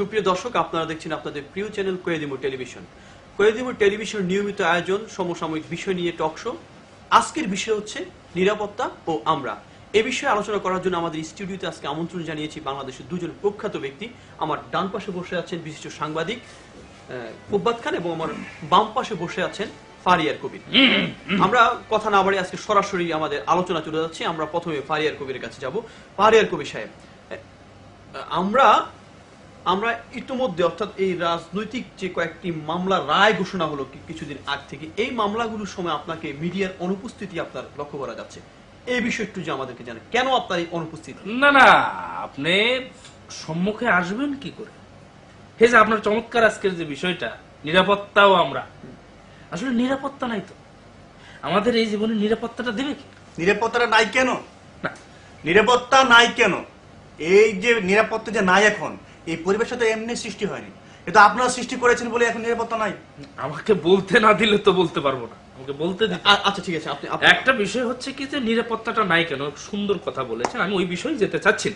সুপ্রিয় দর্শক, আপনারা দেখছেন আপনাদের প্রিয় চ্যানেল কোয়েদিমু টেলিভিশন। কোয়েদিমু টেলিভিশন নিয়মিত আয়োজন, সমসাময়িক বিষয় নিয়ে টক শো। আজকের বিষয় হচ্ছে নিরাপত্তা ও আমরা। এ বিষয়ে আলোচনা করার জন্য আমাদের স্টুডিওতে আজকে আমন্ত্রণ জানিয়েছি বাংলাদেশের দুজন প্রখ্যাত ব্যক্তি। আমার ডান পাশে বসে আছেন বিশিষ্ট সাংবাদিক কুব্বাত খান এবং আমার বাম পাশে বসে আছেন ফারিয়ার কবির। আমরা কথা না বাড়ি আজকে সরাসরি আমাদের আলোচনা চলে যাচ্ছে। আমরা প্রথমে ফারিয়ার কবিরের কাছে যাব। ফারিয়ার কবির সাহেব আমরা আমরা ইতিমধ্যে অর্থাৎ এই রাজনৈতিক যে কয়েকটি মামলা রায় ঘোষণা হলো কিছুদিন আগ থেকে এই মামলাগুলোর সময় আপনাকে মিডিয়ার অনুপস্থিতি আপনার লক্ষ্য করা যাচ্ছে। এই বিষয় একটু যে আমাদেরকে জানেন কেন আপনার এই অনুপস্থিতি? না না আপনি সম্মুখে আসবেন কি করে? হে যে আপনার চমৎকার আজকের যে বিষয়টা নিরাপত্তাও আমরা। আসলে নিরাপত্তা নাই তো। আমাদের এই জীবনে নিরাপত্তাটা দেবে কি? নিরাপত্তাটা নাই কেন? না। নিরাপত্তা নাই কেন? এই যে নিরাপত্তা যে নাই এখন এই পরিবেশটা তো এমনি সৃষ্টি হয়নি। এটা আপনারা সৃষ্টি করেছেন বলে এখন নিরাপত্তা নাই। আমাকে বলতে না দিলে তো বলতে পারব না। আমাকে বলতে আচ্ছা ঠিক আছে আপনি একটা বিষয় হচ্ছে কি যে নিরাপত্তাটা নাই কেন? সুন্দর কথা বলেছেন। আমি ওই বিষয়ে যেতে চাচ্ছি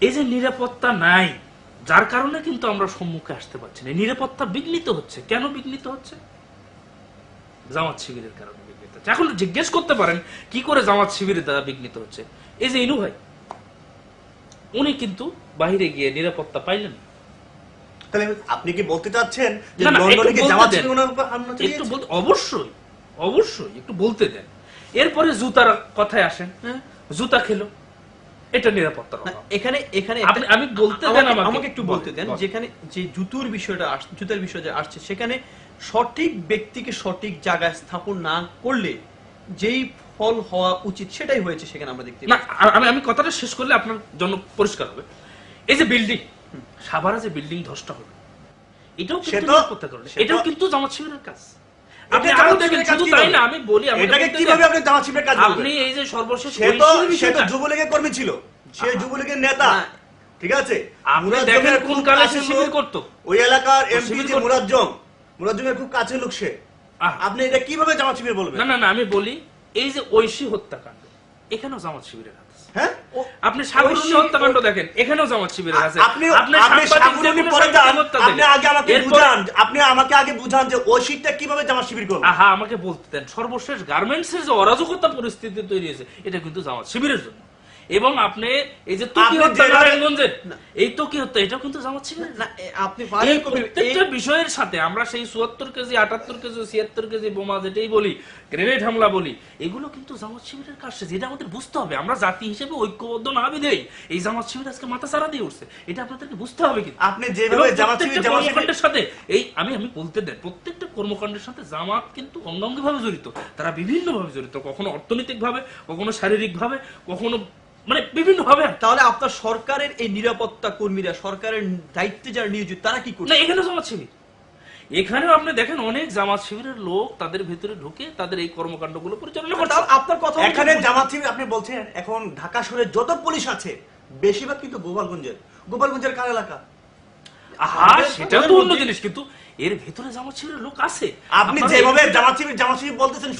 এই যে নিরাপত্তা নাই যার কারণে কিন্তু আমরা সম্মুখে আসতে পারছি না। এই নিরাপত্তা বিঘ্নিত হচ্ছে। কেন বিঘ্নিত হচ্ছে? জামাত শিবিরের কারণে বিঘ্নিত হচ্ছে। এখন জিজ্ঞেস করতে পারেন কি করে জামাত শিবিরের দ্বারা বিঘ্নিত হচ্ছে? এই যে ইনু ভাই উনি কিন্তু বাইরে গিয়ে নিরাপত্তা পাইলেন। তাহলে আপনি কি বলতে চাচ্ছেন যে লন্ডনে একটু কি বলতে জামাত একটু অবশ্যই অবশ্যই একটু বলতে দেন। এরপরে জুতার কথায় আসেন হ্যাঁ। জুতা খেলো এটা নিরাপত্তার না, এখানে এখানে আমি বলতে দেন আমাকে- একটু বলতে দেন যেখানে যে জুতুর বিষয়টা আস- জুতার বিষয় যে আসছে সেখানে সঠিক ব্যক্তিকে সঠিক জায়গায় স্থাপন না করলে যেই ফল হওয়া উচিত সেটাই হয়েছে সেখানে আমরা দেখতে না আমি আমি কথাটা শেষ করলে আপনার জন্য পরিষ্কার হবে। এই যে বিল্ডিং সাভারে যে বিল্ডিং ধসটা হলো এটাও কিন্তু এটাও কিন্তু জামাত শিবিরের কাজ। আপনি আরও দেখেন শুধু তাই না আমি বলি এটাকে কীভাবে আপনি জামাত শিবিরের কাজ আপনি এই যে সর্বশেষ সে তো সে তো যুবলীগের কর্মী ছিল। সে যুবলীগের নেতা। ঠিক আছে? আপনি মুরাদ দেখেন জমের কোন কালে সে শিবির লোক। করতো। ওই এলাকার এমপি খুব কাছের লোক সে। আপনি এটা কীভাবে জামাত শিবির বলবেন? না না না আমি বলি এই যে ঐশী হত্যাকাণ্ড এখানেও জামাত শিবিরের হাত আছে। হ্যাঁ? আপনি সাগরনী হত্যাকাণ্ড দেখেন এখানেও জামাত শিবিরের আছে। আপনি আপনি সাংবাদিক পরে যান আপনি আগে আমাকে বুঝান আপনি আমাকে আগে বুঝান যে ঐশীটা শীতটা কীভাবে জামাত শিবির করবে আহা আমাকে বলতে দেন সর্বশেষ গার্মেন্টস এর যে অরাজকতা পরিস্থিতি তৈরি হয়েছে এটা কিন্তু জামাত শিবিরের জন্য। এবং আপনি এই যে তোকি হত্যা নারায়ণগঞ্জে। এই তোকি হত্যা এটাও কিন্তু জামাত শিবিরের না আপনি প্রত্যেকটা বিষয়ের সাথে আমরা সেই চুয়াত্তর কেজি আটাত্তর কেজি ছিয়াত্তর কেজি বোমা যেটাই বলি গ্রেনেড হামলা বলি এগুলো কিন্তু জামাত শিবিরের কাজ যেটা আমাদের বুঝতে হবে। আমরা জাতি হিসেবে ঐক্যবদ্ধ না বিধেই এই জামাত শিবির আজকে মাথা চারা দিয়ে উঠছে। এটা আপনাদেরকে বুঝতে হবে কিন্তু। আপনি যেভাবে জামাত শিবির জামাত শিবির কর্মকাণ্ডের সাথে এই আমি আমি বলতে দেন প্রত্যেকটা কর্মকাণ্ডের সাথে জামাত কিন্তু অঙ্গাঙ্গি ভাবে জড়িত। তারা বিভিন্ন ভাবে জড়িত। কখনো অর্থনৈতিক ভাবে কখনো শারীরিক ভাবে কখনো মানে বিভিন্ন ভাবে তাহলে আপনার সরকারের এই নিরাপত্তা কর্মীরা সরকারের দায়িত্বে যারা নিয়োজিত তারা কি না করছে এখানে জামাত শিবির এখানেও আপনি দেখেন অনেক জামাত শিবিরের লোক তাদের ভেতরে ঢুকে তাদের এই কর্মকাণ্ডগুলো পরিচালনা করছে। আপনার কথা এখানে জামাত শিবির আপনি বলছেন এখন ঢাকা শহরে যত পুলিশ আছে বেশিরভাগ কিন্তু গোপালগঞ্জের। গোপালগঞ্জের কার এলাকা? আমাদের- সেটা তো অন্য জিনিস কিন্তু এর ভিতরে জামাত শিবিরের লোক আছে। আপনি যেভাবে জামাত শিবির জামাত শিবির বলতেছেন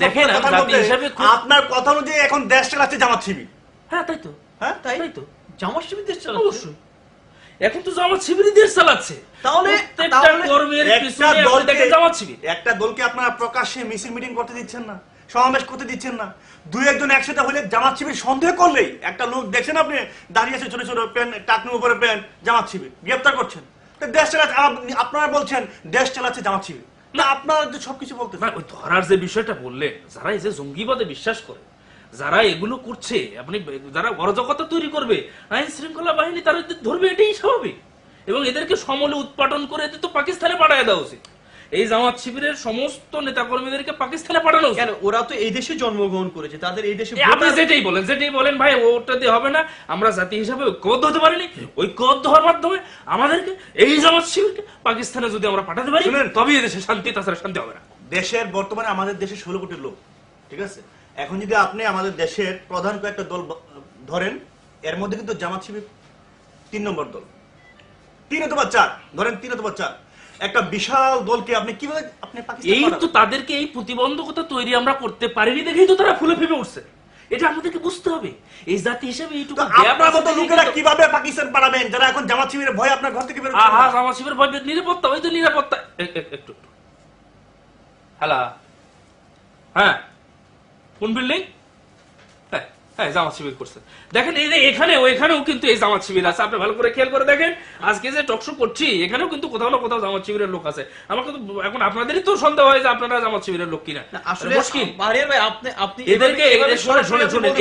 আপনার কথা অনুযায়ী এখন দেশ চালাচ্ছে জামাত শিবির হ্যাঁ তাই তো। হ্যাঁ তাই? তাই তো। জামাত শিবির দেশ চালাচ্ছে? অবশ্যই। এখন তো জামাত শিবিরই দেশ চালাচ্ছে। তাহলে- কর্মের একটা পিছনে দলকে জামাত শিবির। একটা দলকে আপনারা প্রকাশ্যে মিছিল মিটিং করতে দিচ্ছেন না সমাবেশ করতে দিচ্ছেন না। দুই একজন একসাথে হলে জামাত শিবির সন্দেহ করলেই একটা লোক দেখছেন আপনি দাঁড়িয়ে আছে ছোট ছোট টাকনুর উপরে প্যান জামাত শিবির গ্রেপ্তার করছেন। দেশ চালাচ্ছে আপনারা বলছেন দেশ চালাচ্ছে জামাত শিবির। না। আপনারা যে সবকিছু ওই ধরার যে বিষয়টা বললেন যারা এই যে জঙ্গিবাদে বিশ্বাস করে যারা এগুলো করছে আপনি যারা অরাজকতা তৈরি করবে আইন শৃঙ্খলা বাহিনী তারা ধরবে এটাই স্বাভাবিক। এবং এদেরকে সমলে উৎপাদন করে এদের তো পাকিস্তানে পাঠায় দেওয়া উচিত। এই জামাত শিবিরের সমস্ত নেতাকর্মীদেরকে পাকিস্তানে পাঠানো কেন? ওরা তো এই দেশে জন্মগ্রহণ করেছে তাদের এই দেশে আপনি যেটাই বলেন যেটাই বলেন ভাই ওটা দিয়ে হবে না। আমরা জাতি হিসাবে ঐক্যবদ্ধ হতে পারিনি। ঐক্যবদ্ধ হওয়ার মাধ্যমে আমাদেরকে এই জামাত শিবিরকে পাকিস্তানে যদি আমরা পাঠাতে পারি। তবেই এদেশে শান্তি তাছাড়া শান্তি হবে না। দেশের বর্তমানে আমাদের দেশে ষোলো কোটি লোক ঠিক আছে? এখন যদি আপনি আমাদের দেশের প্রধান কয়েকটা দল ধরেন এর মধ্যে কিন্তু জামাত শিবির তিন নম্বর দল। তিন অথবা চার ধরেন তিন অথবা চার। একটা বিশাল দলকে আপনি কীভাবে আপনি পাকিস্তান এই তো তাদেরকে এই প্রতিবন্ধকতা তৈরি আমরা করতে পারিনি দেখেই তো তারা ফুলে ফেপে উঠছে। এটা আমাদেরকে বুঝতে হবে। এই জাতি হিসেবে এইটুকু আপনার মতো লোকেরা কীভাবে পাকিস্তান পাঠাবেন যারা এখন জামাত শিবিরের ভয় আপনার ঘর থেকে বেরোচ্ছে আহা না? আমার শিবের ভয় নিরাপত্তা ওই তো নিরাপত্তা। একটু। হ্যালো। হ্যাঁ। কোন বিল্ডিং হ্যাঁ হ্যাঁ জামাত শিবির করছে। দেখেন এই যে এখানেও এখানেও কিন্তু এই জামাত শিবির আছে। আপনি ভালো করে খেয়াল করে দেখেন। আজকে যে টকশো করছি এখানেও কিন্তু কোথাও না কোথাও জামাত শিবিরের লোক আছে। আমার কিন্তু এখন আপনাদেরই তো সন্দেহ হয় যে আপনারা জামাত শিবিরের লোক কিনা। আসলে মুশকিল। ভাই আপনি আপনি এদেরকে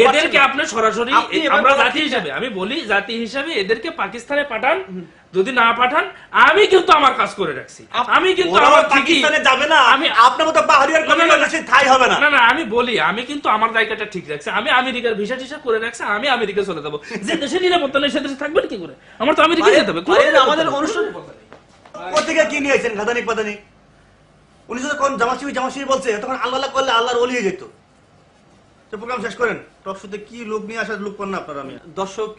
এদেরকে আপনি সরাসরি আমরা জাতি হিসাবে আমি বলি জাতি হিসাবে এদেরকে পাকিস্তানে পাঠান। যদি না পাঠান আমি কিন্তু আমার কাজ করে রাখছি। আমি কিন্তু আমার পাকিস্তানে যাবে না। আমি- আপনার মতো পাহাড়িয়ার না, না, না, কমিউনিটি ঠাই হবে না। না না আমি বলি আমি কিন্তু আমার জায়গাটা ঠিক রাখছি। আমি আমেরিকার ভিসা টিসা করে রাখছি আমি আমেরিকা চলে যাব। যে দেশে নিরাপত্তা নেই সে দেশে থাকবেন কি করে? আমার তো আমেরিকা যেতে হবে। কোনো আমাদের। অনুষ্ঠান কোথেকে কি নিয়েছেন গাদানিক পাদানিক উনি যখন জামাত শিবির বলছে তখন আল্লাহ আল্লাহ করলে আল্লাহর অলিয়ে যেত। তো প্রোগ্রাম শেষ করেন। টক শোতে কি লোক নিয়ে আসার লোক পান না আপনারা? আমি দর্শক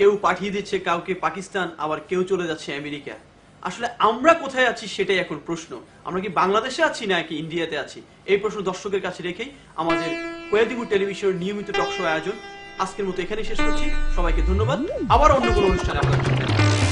কেউ পাঠিয়ে দিচ্ছে, কাউকে পাকিস্তান, আবার কেউ চলে যাচ্ছে আমেরিকা। আসলে আমরা কোথায় আছি সেটাই এখন প্রশ্ন। আমরা কি বাংলাদেশে আছি নাকি ইন্ডিয়াতে আছি? এই প্রশ্ন দর্শকের কাছে রেখেই আমাদের কয়েদিপুর টেলিভিশনের নিয়মিত টক শো আয়োজন আজকের মতো এখানে শেষ করছি। সবাইকে ধন্যবাদ। আবার অন্য কোনো অনুষ্ঠানে আপনাদের সাথে